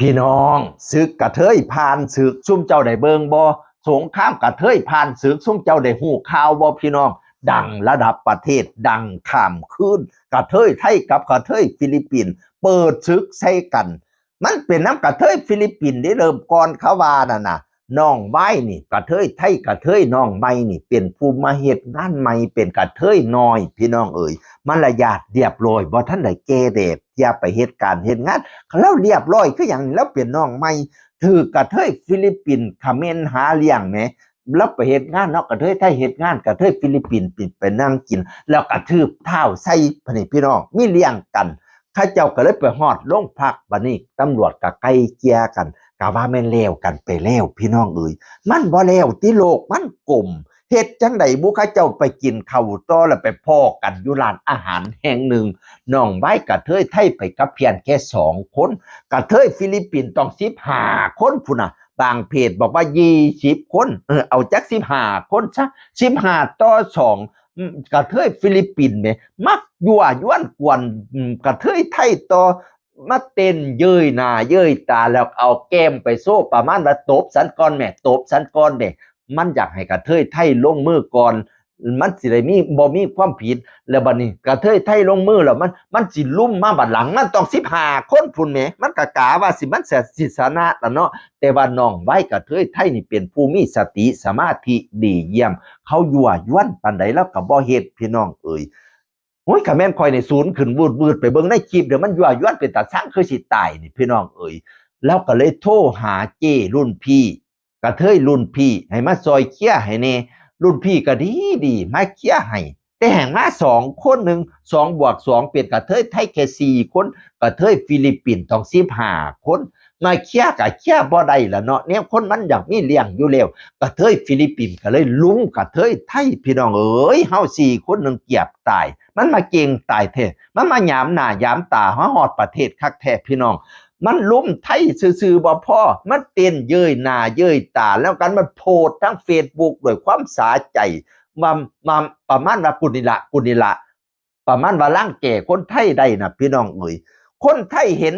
พี่น้องศึกกระเทยผ่านศึกซุ่มเจ้าได้เบิงบ่สงครามกระเทยผ่านศึกซุ่มเจ้าได้หูข่าวบ่พี่น้อง ดังระดับประเทศดังข้ามคืนกระเทยไทยกับกระเทยฟิลิปปินส์เปิดศึกใส่กัน มันเป็นน้ำกระเทยฟิลิปปินส์ได้เริ่มก่อนเขาวาน่ะนะ น้องไม้นี่กระเทยไทยกระเทยน้องไม้นี่เป็นผู้มาเฮ็ดงานใหม่เป็นกระเทยน้อย พี่น้องเอ๋ยมารยาทเรียบร้อยบ่ท่านได้เกเรอย่าไปเฮ็ดการณ์เฮ็ดงานแล้วเรียบร้อยคืออย่างนี้แล้วเปลี่ยนน้องใหม่ถือกระเทยฟิลิปปินส์คาเขมนหาเลี้ยงแหมแล้วไปเฮ็ดงานเนาะกระเทยไทยเฮ็ดงานกระเทยฟิลิปปินส์ปิดไปนั่งกิน แล้วกระทืบเท้าใส่พี่น้องมีเลี้ยงกันข้าเจ้าก็เลยไปฮอดโรงพักบัดนี้ตำรวจก็ไกลเกียกัน กะว่าแม่นแล้วกันไปแล้วพี่น้องเอ้ยมันบ่แล้วที่โลกมันกลมเฮ็ดจังไดบุข้าเจ้าไปกินข้าวต่อแล้วไปพ้อกันอยู่ร้านอาหารแห่งหนึ่งน้องใบกระเทยไทยไปกับเพียงแค่สองคนกระเทยฟิลิปปินส์ต้องสิบห้าคนพุ่นนะบางเพจบอกว่ายี่สิบคนเออเอาจักสิบห้าคนซะสิบห้าต่อสองกระเทยฟิลิปปินส์เนี่ยมักยั่วยวนกวนกระเทยไทยต่อ มาเต้นเย้ยหน้าเย้ยตาแล้วเอาแก้มไปโซ่ประมาณว่าตบสันก้อนแม่ตบสันก้อนเด็มันอยากให้กระเทยไทยลงมือก่อนมันสิได้มีบ่มีความผิด แล้วบัดนี้กระเทยไทยลงมือแล้วมันมันสิลุ่มมาบัดหลังมันต้อง15คนพุ่นแหมมันกะกาว่าสิมันเสียสิสนะละเนาะแต่ว่าน้องไว้กระเทยไทยนี่เป็นผู้มีสติสมาธิดีเยี่ยม เขายั่วยวนปานใดแล้วก็บ่เฮ็ดพี่น้องเอ่ย โอ้ยก็แม่นคอยในศูนย์ขึ้นวืดวืดไปเบิ่งในคลิปเดี๋ยวมันยั่วยวนเป็นตาสร้างคือสิตายนี่พี่น้องเอ่ยแล้วก็เลยโทรหาเจ้รุ่นพี่กระเทยรุ่นพี่ให้มาซอยเคลียให้แน่รุ่นพี่ก็ดีดีมาเคลียให้แต่แห่งมาสองคนหนึ่งสองบวกสองเป็นกระเทยไทยแค่สี่คนกระเทยฟิลิปปินส์ต้องสิบห้าคน มาเคลียกับเคลียบ่ได้ละเนาะเนี่ยคนมันอยากมีเลี้ยงอยู่แล้วกระเทยฟิลิปปินส์ก็เลยลุ้มกระเทยไทยพี่น้องเอ้ยเฮาสี่คนหนึ่งเกียบตาย มันมาเก่งตายแท้มันมาหยามหน้าหยามตาฮอดประเทศคักแท้พี่น้องมันลุ่มไทยซื่อๆบ่พ่อ มันเต้นเย้ยหน้าเย้ยตา แล้วกันมันโพดทั้งเฟซบุ๊กด้วยความสาใจมามาประมาณว่ากุนิละกุนิละประมาณว่าร่างแก่คนไทยได้นะพี่น้องเอ๋ยคนไทยเห็น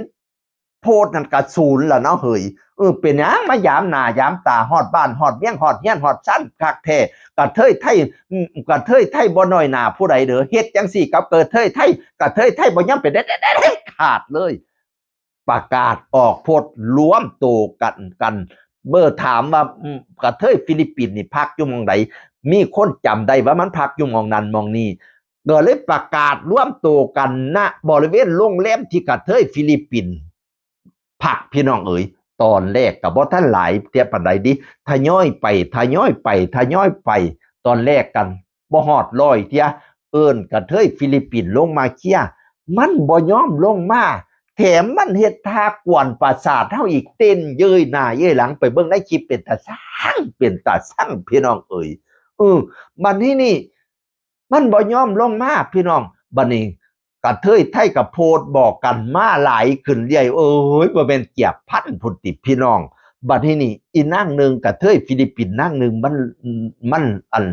โพดนั่นกระศูนละเนาะเฮยเออเป็นยังมายามหนายามตาฮอดบ้านฮอดเมียงฮอดเฮียนฮอดชั้นคักแท้กระเทยไทยกระเทยไทยบ่น้อยหนาผู้ใดเด้อเฮ็ดจังสี่กับเกิดเทยไทยกระเทยไทยบ่ย่ำเป็นเด็ดๆๆขาดเลย ประกาศออกโพดรวมตัวกันกันเบอร์ถามว่ากระเทยฟิลิปปินส์นี่พักอยู่มองใดมีคนจำได้ว่ามันพักอยู่มองนั้นมองนี้ก็เลยประกาศร่วมตัวกันณบริเวณโรงแรมที่กระเทยฟิลิปปินส์ พักพี่น้องเอ๋ยตอนแรกกับบ่ท่านหลายเทียบปันใดดิทย้อยไปทย้อยไปทย้อยไป ตอนแรกกันบ่ฮอดร้อยเทียเอิ้นกระเทยฟิลิปปินส์ลงมาเคียร์มันบ่ยอมลงมาแถมมันเฮ็ดท่ากวนประสาทเท่าอีกเต้นเย้ยหน้าเย้ยหลังไปเบิ่งในคลิปเป็นตาสร้างเป็นตาสร้างพี่น้องเอ่ยเออบัดนี้นี่ มันบ่ยอมลงมาพี่น้องบัดนี้ กระเทยไทยกับโพดบอกกันมาหลายขึ้นเรื่อยเอ้ยบ่แม่นเกียบพันพุ่นติพี่น้อง บัดนี้นี่อีนั่งหนึ่งกระเทยฟิลิปปินส์นั่งหนึ่งมันมันอัน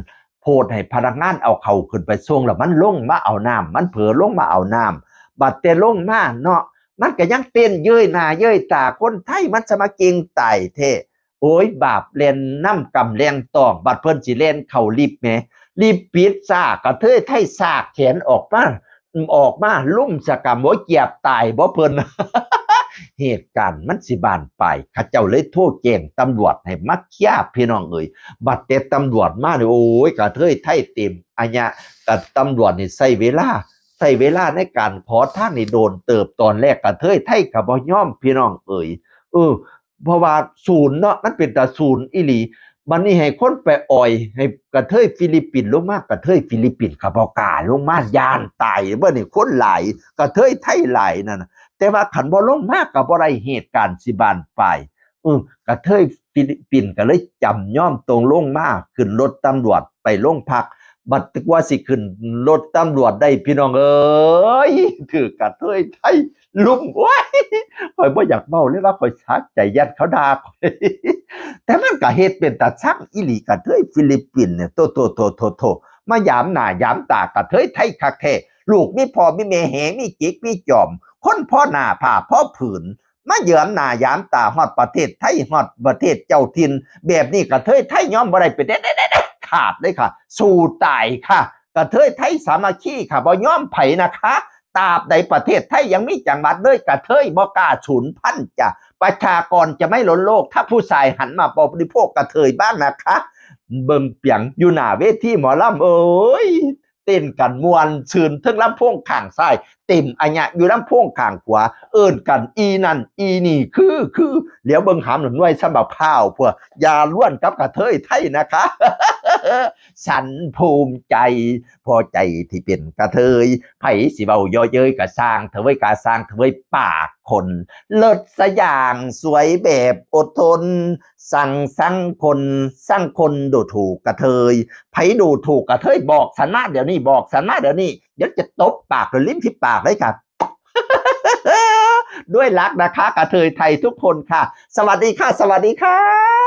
โพดให้พนักงานเอาเขาขึ้นไปส่งแล้วมันลงมาเอาน้ำมันเผลอลงมาเอาน้ำบัดแต่ลงมาเนาะมันก็ยังเต้นเย้ยหน้าเย้ยตาคนไทยมันสมาเก่งไต่เทโอ้ยบาปเล่นน้ำกำแรงตองบัดเพิ่นสิเล่นเข่ารีบแหมรีบปิดซากกระเทยไทยซากแขนออกมา ออกมาลุ่มสกรรมบ่เกียบตายบ่เพิ่นเหตุการณ์มันสิบานไปข้าเจ้าเลยโทรแจ้งตำรวจให้มาเคลียร์พี่น้องเอ่ยบัดแต่ตำรวจมาเนี่ยโอ้ยกระเทยไทยเต็มอันเนี้ยกับตำรวจนี่ใช้เวลาใช้เวลาในการขอทางนี่โดนเติบตอนแรกกระเทยไทยกับบ่ยอมพี่น้องเอ่ยเออเพราะว่าศูนย์เนาะมันเป็นแต่ศูนย์อีหลี มันนี่ให้คนไปอ่อย ให้กระเทยฟิลิปปินส์ลงมากระเทยฟิลิปปินส์กับบ่กาลงมายานตายเบ่นี่คนไหลกระเทยไทยไหลนั่นแต่ว่าขันบ่ลงมากกับบ่ได้เหตุการณ์สิบานไปเออกระเทยฟิลิปปินส์ก็เลยจำย่อมตรงลงมากขึ้นรถตำรวจไปโรงพัก บัดตึกว่าสิขึ้นรถตำรวจได้พี่น้องเอ้ยถือกระเทยไทย ลุ่มว้ายข่อยบ่อยากเมาเลยว่าข่อยชักใจยันเขาด่าข่อยแต่มันก็เฮ็ดเป็นตาชักอีหลีกระเทยฟิลิปปินเนี่ยโตโตโตโตโตมายามหน้ายามตากระเทยไทยคักแท้ลูกมีพ่อมีแม่แหงมีจิกมีจอม คนพ่อหน้าผ่าพ่อผืนมาเยือมหน้ายามตาฮอดประเทศไทยฮอดประเทศเจ้าถิ่นแบบนี้กระเทยไทยยอมบ่ได้เป็นเด็ดขาดเลยค่ะ สู้ตายค่ะกระเทยไทยสามัคคีค่ะบ่ยอมไผนะคะ ตราบใดประเทศไทยยังมีจังหวัดเลยกระเทยบ่กล้าสูญพันธุ์จ้ะประชากรจะไม่ล้นโลก ถ้าผู้ชายหันมาบริโภคกระเทยบ้างนะคะ เบิ่งเปียงอยู่หน้าเวทีหมอลำเอ้ยเต้นกันมวนชื่นทั้งลำโพงข้างซ้ายเต็มอัญญะอยู่ลำโพงข้างขวา เอิ้นกันอีนั่นอีนี่คือคือเดี๋ยวเบิ่งหามหนุนไว้สำหรับข้าวพวกยาล้วนกับกระเทยไทยนะคะ ฉันภูมิใจ พอใจที่เป็นกระเทยไผสิเบาย่อเย้ยกะสร้างเถวยกาสร้างเถวยปากคน เลิศสย่างสวยแบบอดทน สั่งสั่งคนสั่งคนดูถูกกระเทยไผดูถูกกระเทยบอกสันมาเดี๋ยวนี้บอกสันมาเดี๋ยวนี้เดี๋ยวจะตบปากหรือลิ้นที่ปากเลยครับด้วยรักนะคะกระเทยไทยทุกคนค่ะ สวัสดีค่ะ สวัสดีค่ะ